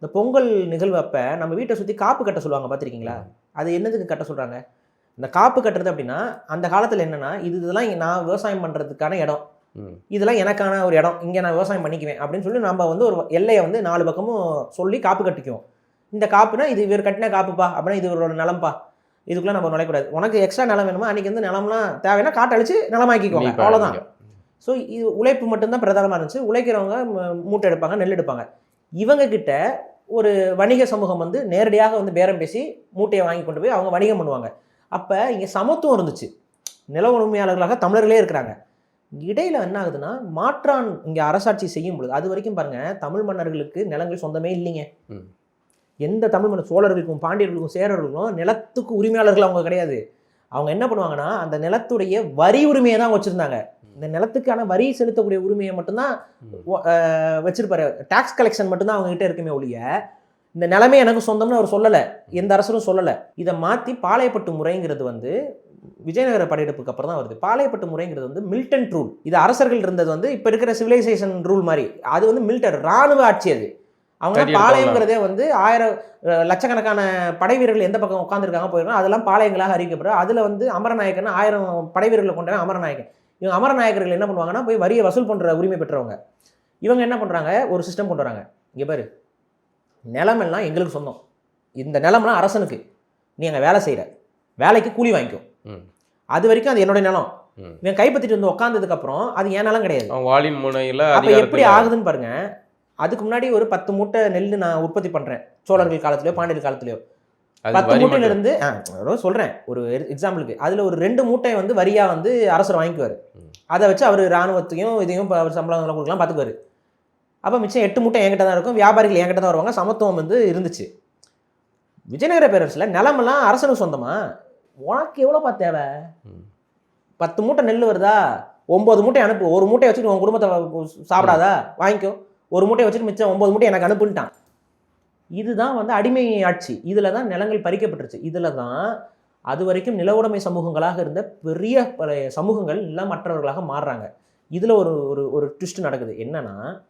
இந்த பொங்கல் நிகழ்வு அப்ப நம்ம வீட்டை சுற்றி காப்பு கட்ட சொல்லுவாங்க பார்த்துருக்கீங்களா? அது என்னதுக்கு கட்ட சொல்கிறாங்க இந்த காப்பு கட்டுறது அப்படின்னா அந்த காலத்தில் என்னன்னா இது இதெல்லாம் இங்க நான் விவசாயம் பண்ணுறதுக்கான இடம். இதெல்லாம் எனக்கான ஒரு இடம். இங்கே நான் விவசாயம் பண்ணிக்குவேன் அப்படின்னு சொல்லி நம்ம வந்து ஒரு எல்லையை வந்து நாலு பக்கமும் சொல்லி காப்பு கட்டிக்குவோம். இந்த காப்புனா இது இவர் கட்டின காப்புப்பா அப்படின்னா இது இவரோட நிலம்பா. இதுக்குள்ள நம்ம நுழையக்கூடாது. உனக்கு எக்ஸ்ட்ரா நிலம் வேணுமா? அன்றைக்கி வந்து நிலம்லாம் தேவைன்னா காட்டை அழிச்சு நிலமாக்கிக்கோங்க. நீ அவ்வளோதான். ஸோ இது உழைப்பு மட்டும்தான் பிரதானமாக இருந்துச்சு. உழைக்கிறவங்க மூட்டை எடுப்பாங்க நெல் எடுப்பாங்க. இவங்க கிட்ட ஒரு வணிக சமூகம் வந்து நேரடியாக வந்து பேரம் பேசி மூட்டையை வாங்கி கொண்டு போய் அவங்க வணிகம் பண்ணுவாங்க. அப்போ இங்கே சமத்துவம் இருந்துச்சு. நில உரிமையாளர்களாக தமிழர்களே இருக்கிறாங்க. இடையில என்ன ஆகுதுன்னா மாற்றான் இங்கே அரசாட்சி செய்யும் பொழுது அது வரைக்கும் பாருங்க தமிழ் மன்னர்களுக்கு நிலங்கள் சொந்தமே இல்லைங்க. எந்த தமிழ் மன்னர் சோழர்களுக்கும் பாண்டியர்களுக்கும் சேரர்களுக்கும் நிலத்துக்கு உரிமையாளர்கள் அவங்க கிடையாது. அவங்க என்ன பண்ணுவாங்கன்னா அந்த நிலத்துடைய வரி உரிமையை தான் வச்சிருந்தாங்க. இந்த நிலத்துக்கான வரி செலுத்தக்கூடிய உரிமையை மட்டும்தான் வச்சிருப்பாரு. டாக்ஸ் கலெக்ஷன் மட்டும்தான் அவங்க கிட்ட இருக்குமே ஒழிய இந்த நிலமே எனக்கு சொந்தம்னு அவர் சொல்லலை. எந்த அரசரும் சொல்லலை. இதை மாற்றி பாளையப்பட்டு முறைங்கிறது வந்து விஜயநகர படையெடுப்புக்கு அப்புறம் தான் வருது. பாளையப்பட்டு முறைங்கிறது வந்து மில்டன் ரூல் இது அரசர்கள் இருந்தது வந்து இப்போ இருக்கிற சிவிலைசேஷன் ரூல் மாதிரி. அது வந்து மில்டன் ராணுவ ஆட்சி அது. அவங்க பாளையங்கிறதே வந்து ஆயிரம் லட்சக்கணக்கான படை வீரர்கள் எந்த பக்கம் உட்காந்துருக்காங்க போயிருக்கோம் அதெல்லாம் பாளையங்களாக அறிவிக்கப்படும். அதில் வந்து அமரநாயக்கன் ஆயிரம் படை வீரர்களை கொண்டவன் அமரநாயக்கன். இவங்க அமரநாயக்கர்கள் என்ன பண்ணுவாங்கன்னா போய் வரியை வசூல் பண்ணுற உரிமை பெற்றவங்க. இவங்க என்ன பண்ணுறாங்க ஒரு சிஸ்டம் கொண்டு வராங்க. இங்கே பாரு. நிலமெல்லாம் எங்களுக்கு சொந்தம். இந்த நிலம்லாம் அரசனுக்கு. நீ அங்கே வேலை செய்கிற வேலைக்கு கூலி வாங்கிக்கோ. ம். அது வரைக்கும் அது என்னுடைய நிலம். இவன் கைப்பற்றிட்டு வந்து உட்காந்ததுக்கு அப்புறம் அது என் நிலம் கிடையாது. முனையில அப்ப எப்படி ஆகுதுன்னு பாருங்க. அதுக்கு முன்னாடி ஒரு பத்து மூட்டை நெல் நான் உற்பத்தி பண்றேன். சோழர்கள் காலத்திலயோ பாண்டியர் காலத்திலயோ. பத்து வரி மூட்டையில மட்டும். இருந்து ஆ, அதாவது சொல்றேன். ஒரு எக்ஸாம்பிளுக்கு அதுல ஒரு ரெண்டு மூட்டை வந்து வரியா வந்து அரசர் வாங்கிக்குவாரு. அதை வச்சு அவர் ராணுவத்தையும் இதையும் இப்ப அவர் சம்பளம் கொடுக்கலாம் பார்த்துக்குவாரு. அப்போ மிச்சம் எட்டு மூட்டை என்கிட்ட தான் இருக்கும். வியாபாரிகள் என்கிட்ட தான் வருவாங்க. சமத்துவம் வந்து இருந்துச்சு. விஜயநகர பேரரசில் நிலமெல்லாம் அரசனுக்கு சொந்தமா? உனக்கு எவ்வளோப்பா தேவை. பத்து மூட்டை நெல் வருதா? ஒம்பது மூட்டை அனுப்பு. ஒரு மூட்டையை வச்சுட்டு உன் குடும்பத்தை சாப்பிடாதா? வாங்கிக்கோ. ஒரு மூட்டையை வச்சுட்டு மிச்சம் ஒம்பது மூட்டை எனக்கு அனுப்புன்ட்டான். இதுதான் வந்து அடிமை ஆட்சி. இதில் தான் நிலங்கள் பறிக்கப்பட்டுருச்சு. இதில் தான் அது வரைக்கும் நில உடைமை சமூகங்களாக இருந்த பெரிய பல சமூகங்கள் எல்லாம் மற்றவர்களாக மாறுறாங்க. இதில் ஒரு ஒரு ஒரு ட்விஸ்ட் நடக்குது. என்னன்னா